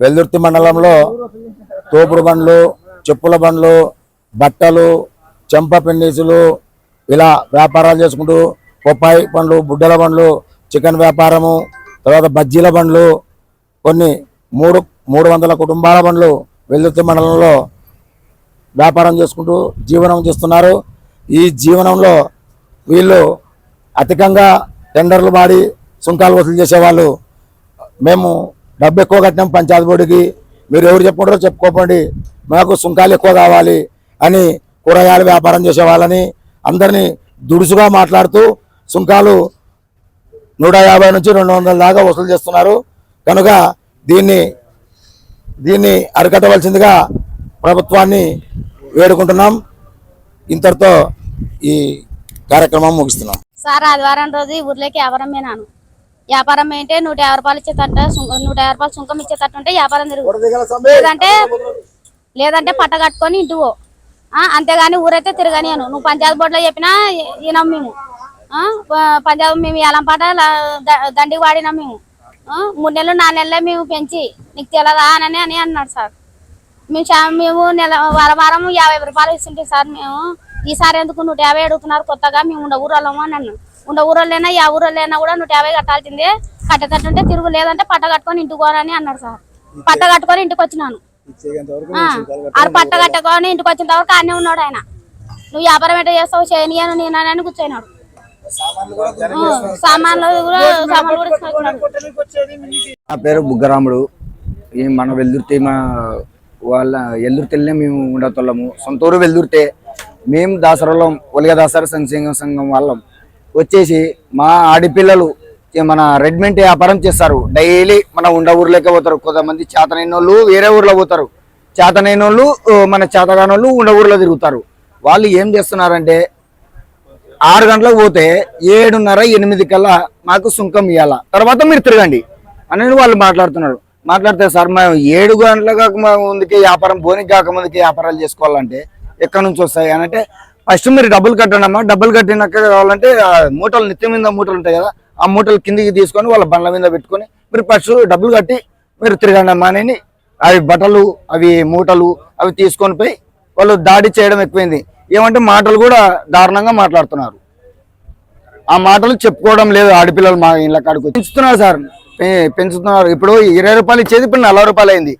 వెల్దుర్తి మండలంలో తోపుడు బండ్లు చెప్పుల బండ్లు బట్టలు చెంప పెన్నీసులు ఇలా వ్యాపారాలు చేసుకుంటూ బొప్పాయి పండ్లు బుడ్డల బండ్లు చికెన్ వ్యాపారము తర్వాత బజ్జీల బండ్లు కొన్ని మూడు మూడు వందల కుటుంబాల బండ్లు వెల్దుర్తి మండలంలో వ్యాపారం చేసుకుంటూ జీవనం చేస్తున్నారు. ఈ జీవనంలో వీళ్ళు అధికంగా టెండర్లు మాడి సుంకాలు వసూలు చేసేవాళ్ళు. మేము డబ్బు ఎక్కువ కట్టినాం పంచాయతీ బోర్డుకి. మీరు ఎవరు చెప్పుకుంటారో చెప్పుకోకండి. మాకు సుంకాలు ఎక్కువ కావాలి అని కూరగాయలు వ్యాపారం చేసేవాళ్ళని అందరినీ దుడుసుగా మాట్లాడుతూ సుంకాలు నూట యాభై నుంచి రెండు వందల దాకా వసూలు చేస్తున్నారు. కనుక దీన్ని దీన్ని అరికట్టవలసిందిగా ప్రభుత్వాన్ని వేడుకుంటున్నాం. ఇంతటితో ఈ కార్యక్రమం ముగిస్తున్నాం. సార్ ఆదివారం రోజు ఊర్లోకి వ్యాపారం పోయినాను వ్యాపారం ఏంటే నూట యాభై రూపాయలు ఇచ్చేటట్టు నూట యాభై రూపాయలు సుంకం ఇచ్చేటట్టు ఉంటే వ్యాపారం తిరుగు లేదంటే లేదంటే పట్ట కట్టుకొని. ఆ అంతేగాని ఊరైతే తిరగనియను నువ్వు పంచాయతీ బోర్డులో చెప్పినా వినాం మేము. ఆ, ప- పంచాయతీ మేము ఎలం పాట దండికి వాడినాం మేము. మూడు నెలలు నాలుగు నెలలే మేము పెంచి నీకు తెలదా అని అని అన్నాడు సార్. మేము మేము నెల వారం వారం యాభై రూపాయలు ఇస్తుంటే సార్ మేము ఈసారి ఎందుకు నూట యాభై అడుగుతున్నారు కొత్తగా మేము ఉండ ఊరళ్ళము అని అన్నాను ఉండ ఊరలేనా యా ఊరలేనా కూడా నూట యాభై కట్టాల్సిందే. కట్టేటట్టుంటే తిరుగు లేదంటే పట్ట కట్టుకొని ఇంటికి పోనని అన్నాడు సార్. పట్ట కట్టుకొని ఇంటికి వచ్చినాను. ఆ, ఆడ పట్ట కట్టుకొని ఇంటికి వచ్చిన తర్వాత అన్నీ ఉన్నాడు ఆయన. నువ్వు వ్యాపారం ఎట్లా చేస్తావు చేయనియను నేను అని కూర్చోయినాడు ఆ, సామాన్లు కూడా సామాన్లు కూడా తీసుకొచ్చినాడు నా పేరు బుగ్గరాముడు. ఈ మన వెల్దుర్తి మా వాళ్ళ ఎల్దుర్తిలోనే మేము ఉండతోళ్ళము సొంత ఊరు వెల్దుర్తే మేము దాసరలో ఒలిగ దాసర సంక్షేమ సంఘం వాళ్ళం. వచ్చేసి మా ఆడపిల్లలు మన రెడ్మెంట్ వ్యాపారం చేస్తారు. డైలీ మన ఉండ ఊర్లోకే పోతారు. కొంతమంది చేతనైన వాళ్ళు వేరే ఊర్లో పోతారు. చేతనైన వాళ్ళు మన చేతగాని వాళ్ళు ఉండ ఊర్లో తిరుగుతారు. వాళ్ళు ఏం చేస్తున్నారంటే ఆరు గంటలకు పోతే ఏడున్నర ఎనిమిది కల్లా మాకు సుంకం ఇవ్వాల తర్వాత మీరు తిరగండి. అని వాళ్ళు మాట్లాడుతున్నారు. మాట్లాడితే సార్ మేము ఏడు గంటల కాక ముందుకే వ్యాపారం పోనీ కాక ముందుకే వ్యాపారాలు చేసుకోవాలంటే ఎక్కడి నుంచి వస్తాయి? అని అంటే ఫస్ట్ మీరు డబ్బులు కట్టండమ్మా డబ్బులు కట్టినాక కావాలంటే మూటలు నిత్యం మీద మూటలు ఉంటాయి కదా ఆ మూటలు కిందికి తీసుకొని వాళ్ళ బండ్ల మీద పెట్టుకొని మీరు ఫస్ట్ డబ్బులు కట్టి మీరు తిరగండి అమ్మా అని అవి బట్టలు అవి మూటలు అవి తీసుకొని పోయి వాళ్ళు దాడి చేయడం ఎక్కువైంది. ఏమంటే మాటలు కూడా దారుణంగా మాట్లాడుతున్నారు. ఆ మాటలు చెప్పుకోవడం లేదు ఆడపిల్లలు మా ఇళ్ళ కాడికి పెంచుతున్నారు సార్. పెంచుతున్నారు. ఇప్పుడు ఇరవై రూపాయలు ఇచ్చేది ఇప్పుడు నలభై రూపాయలు అయింది.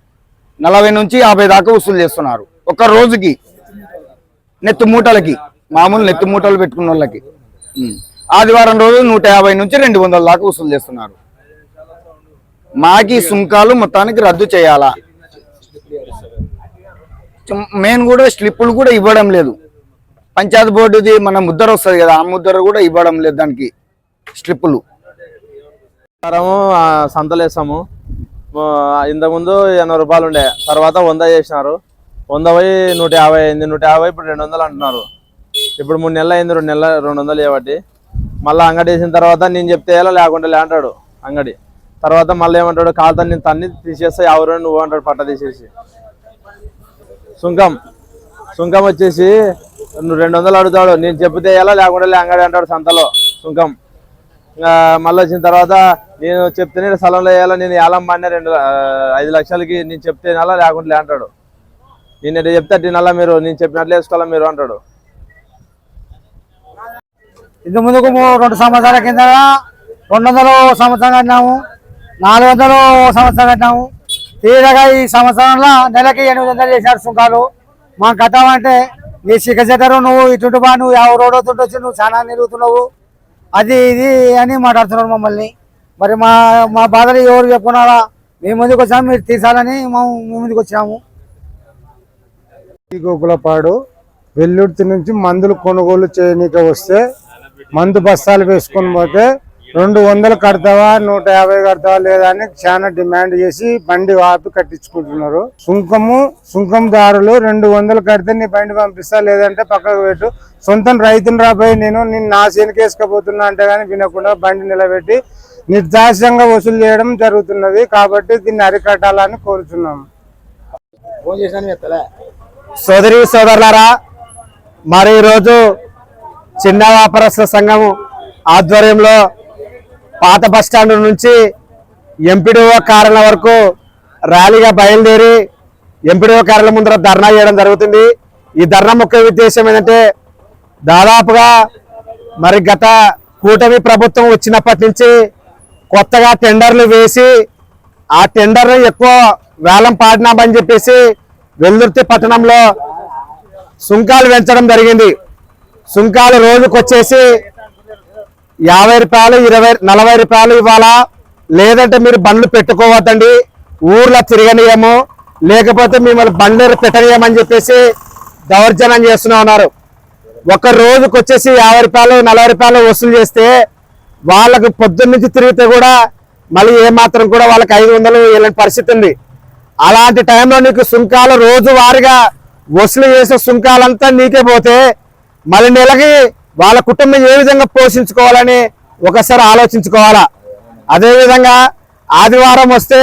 నలభై నుంచి యాభై దాకా వసూలు చేస్తున్నారు. ఒక రోజుకి. నెత్తి మూటలకి మామూలు నెత్తి మూటలు పెట్టుకున్న వాళ్ళకి ఆదివారం రోజు నూట యాభై నుంచి రెండు వందల దాకా వసూలు చేస్తున్నారు. మాకి సుంకాలు మొత్తానికి రద్దు చేయాలా? మెయిన్ కూడా స్లిప్పులు కూడా ఇవ్వడం లేదు. పంచాయతీ బోర్డుది మన ముద్దర వస్తుంది కదా ఆ ముద్దర కూడా ఇవ్వడం లేదు దానికి స్లిప్పులు. ప్రకారము ఆ, వేస్తాము ఇంతకుముందు ఎనభై రూపాయలు ఉండే తర్వాత వంద చేసినారు. వంద పోయి నూట యాభై అయింది నూట యాభై ఇప్పుడు రెండు వందలు అంటున్నారు. ఇప్పుడు మూడు నెలలు అయింది రెండు నెలలు రెండు వందలు చేయబట్టి మళ్ళీ అంగడి వేసిన తర్వాత నేను చెప్తే ఎలా లేకుంటే లేంటాడు అంగడి. తర్వాత మళ్ళీ ఏమంటాడు కాలుతో నేను తన్ని తీసేస్తే ఎవరు నువ్వు అంటాడు పట్ట తీసేసి. సుంకం సుంకం వచ్చేసి నువ్వు రెండు వందలు అడుగుతాడు. నేను చెప్తే ఎలా లేకుండా అంగడి అంటాడు సంతలో సుంకం. మళ్ళీ వచ్చిన తర్వాత నేను చెప్తేనే స్థలంలో వేయాలా నేను ఏలం పడిన రెండు ఐదు లక్షలకి నేను చెప్తే నెల లేకుండా అంటాడు. నేను చెప్తా చెప్తే మీరు నేను చెప్పినట్లు వేసుకోవాలా మీరు అంటాడు. ఇంత ముందుకు రెండు సంవత్సరాల కింద రెండు వందలు సంవత్సరం కట్టినాము నాలుగు వందలు సంవత్సరం కట్టినాము. తీరగా ఈ సంవత్సరంలో నెలకి ఎనిమిది వందలు చేశారు సుంకాలు. మా గతం అంటే నీ సిగ్గజెట్టరు నువ్వు ఇటు బా నువ్వు ఎవరు రోడ్డు వచ్చి నువ్వు చాలా నిరుగుతున్నావు అది ఇది అని మాట్లాడుతున్నారు మమ్మల్ని. మరి మా మా బాధలు ఎవరు చెప్పుకున్నారా? మీ ముందుకు వచ్చాము మీరు తీసాలని మేము మీ ముందుకు వచ్చాము గోకులపాడు వెల్లుర్తి నుంచి మందులు కొనుగోలు చేయనీకి వస్తే మందు బస్తాలు వేసుకొని పోతే రెండు వందలు కడతావా నూట యాభై కడతావా లేదా అని చాలా డిమాండ్ చేసి బండి ఆపి కట్టించుకుంటున్నారు. సుంకము సుంకందారులు రెండు వందలు కడితే నీ బండి పంపిస్తా లేదంటే పక్కకు పెట్టు. సొంతం రైతుని రాబోయి నేను నేను నా చేనుకేసుకపోతున్నా అంటే కానీ వినకుండా బండి నిలబెట్టి నిర్దాస్యంగా వసూలు చేయడం జరుగుతున్నది కాబట్టి దీన్ని అరికట్టాలని కోరుతున్నాము ఫోన్ చేశాను సోదరి సోదరులారా మరి ఈరోజు చిన్న వ్యాపారస్తుల సంఘం ఆధ్వర్యంలో పాత బస్ స్టాండ్ నుంచి ఎంపీడీఓ కారణం వరకు ర్యాలీగా బయలుదేరి ఎంపీడీఓ కార్యాలయం ముందర ధర్నా చేయడం జరుగుతుంది. ఈ ధర్నా ముఖ్య ఉద్దేశం ఏంటంటే దాదాపుగా మరి గత కూటమి ప్రభుత్వం వచ్చినప్పటి నుంచి కొత్తగా టెండర్లు వేసి ఆ టెండర్ను ఎక్కువ వేలం పాడినామని చెప్పేసి వెల్దుర్తి పట్టణంలో సుంకాలు పెంచడం జరిగింది. సుంకాలు రోజుకొచ్చేసి యాభై రూపాయలు ఇరవై నలభై రూపాయలు ఇవ్వాలా? లేదంటే మీరు బండ్లు పెట్టుకోవద్దండి. ఊర్లో తిరగనీయము. లేకపోతే మిమ్మల్ని బండ్లు పెట్టనీయమని చెప్పేసి దౌర్జన్యం చేస్తూనే ఉన్నారు. ఒక రోజుకి వచ్చేసి యాభై రూపాయలు నలభై రూపాయలు వసూలు చేస్తే వాళ్ళకు పొద్దున్న నుంచి తిరిగితే కూడా మళ్ళీ ఏమాత్రం కూడా వాళ్ళకి ఐదు వందలు వెళ్ళని పరిస్థితి ఉంది. అలాంటి టైంలో నీకు సుంకాలు రోజువారీగా వసూలు చేసే సుంకాలంతా నీకే పోతే మళ్ళీ నెలకి వాళ్ళ కుటుంబం ఏ విధంగా పోషించుకోవాలని ఒకసారి ఆలోచించుకోవాలా? అదేవిధంగా ఆదివారం వస్తే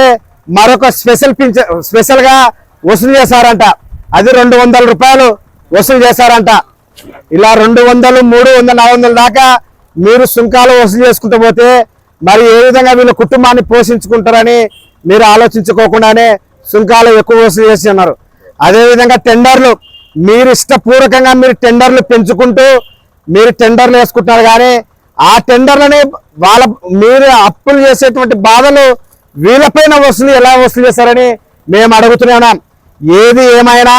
మరొక స్పెషల్ పింఛ స్పెషల్గా వసూలు చేశారంట. అది రెండు వందల రూపాయలు వసూలు చేశారంట. ఇలా రెండు వందలు మూడు వందల నాలుగు వందల దాకా మీరు సుంకాలు వసూలు చేసుకుంటూ పోతే మరి ఏ విధంగా వీళ్ళ కుటుంబాన్ని పోషించుకుంటారని మీరు ఆలోచించుకోకుండానే సుంకాలు ఎక్కువ వసూలు చేసి ఉన్నారు అదేవిధంగా టెండర్లు మీరు ఇష్టపూర్వకంగా మీరు టెండర్లు పెంచుకుంటూ మీరు టెండర్లు వేసుకుంటున్నారు కానీ ఆ టెండర్లని వాళ్ళ మీరు అప్పులు చేసేటువంటి బాధలు వీళ్ళపైన వసూలు ఎలా వసూలు చేస్తారని మేము అడుగుతూనే ఉన్నాం. ఏది ఏమైనా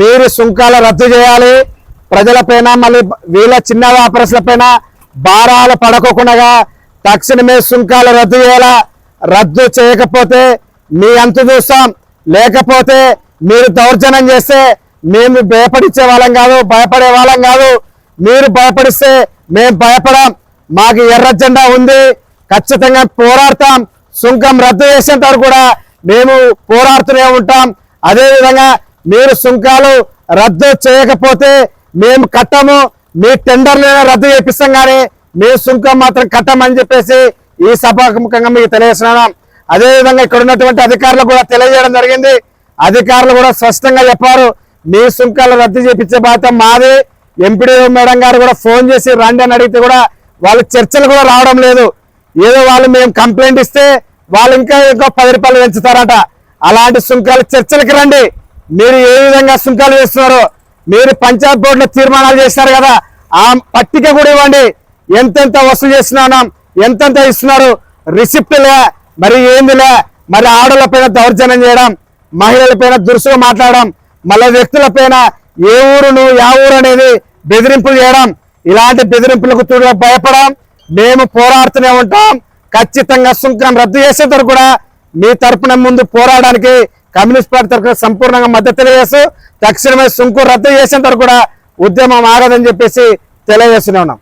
మీరు సుంకాలు రద్దు చేయాలి. ప్రజలపైన మళ్ళీ వీళ్ళ చిన్న వ్యాపారస్తులపైన భారాలు పడకోకుండా తక్షణమే సుంకాలు రద్దు చేయాలా? రద్దు చేయకపోతే మీ అంత చూస్తాం. లేకపోతే మీరు దౌర్జన్యం చేస్తే మేము భయపడిచ్చే వాళ్ళం కాదు భయపడే వాళ్ళం కాదు. మీరు భయపడిస్తే మేము భయపడాం. మాకు ఎర్ర జెండా ఉంది. ఖచ్చితంగా పోరాడతాం. సుంకం రద్దు చేసేంత వరకు కూడా మేము పోరాడుతూనే ఉంటాం. అదేవిధంగా మీరు సుంకాలు రద్దు చేయకపోతే మేము కట్టము. మీ టెండర్లైనా రద్దు చేపిస్తాం కానీ మీ సుంకం మాత్రం కట్టమని చెప్పేసి ఈ సభాముఖంగా మీకు తెలియజేస్తున్నాం అదేవిధంగా ఇక్కడ ఉన్నటువంటి అధికారులు కూడా తెలియజేయడం జరిగింది. అధికారులు కూడా స్పష్టంగా చెప్పారు. మీ సుంకాలు రద్దు చేపించే బాధ్యత మాది. ఎంపీడీ మేడం గారు కూడా ఫోన్ చేసి రండి అని అడిగితే కూడా వాళ్ళు చర్చలు కూడా రావడం లేదు. ఏదో వాళ్ళు మేము కంప్లైంట్ ఇస్తే వాళ్ళు ఇంకా ఇంకో పది రూపాయలు పెంచుతారట. అలాంటి సుంకాలు చర్చలకి రండి. మీరు ఏ విధంగా సుంకాలు వేస్తున్నారు మీరు పంచాయత్ బోర్డులో తీర్మానాలు చేస్తారు కదా ఆ పట్టిక కూడా ఇవ్వండి. ఎంతెంత వసూలు చేస్తున్నాం ఎంతెంత ఇస్తున్నారు రిసిప్ట్లే మరి ఏందిలే? మరి ఆడలపైన దౌర్జన్యం చేయడం మహిళల పైన దురుసుగా మాట్లాడడం మళ్ళీ వ్యక్తుల పైన ఏ ఊరును యా ఊరు అనేది బెదిరింపులు చేయడం ఇలాంటి బెదిరింపులకు తూడుగా భయపడం మేము పోరాడుతూనే ఉంటాం. ఖచ్చితంగా సుంకం రద్దు చేసేంత వరకు కూడా మీ తరపున ముందు పోరాడడానికి కమ్యూనిస్ట్ పార్టీ తరఫున సంపూర్ణంగా మద్దతు తెలియజేస్తూ తక్షణమే సుంకు రద్దు చేసేంతవరకు కూడా ఉద్యమం ఆగదని చెప్పేసి తెలియజేస్తూనే ఉన్నాం.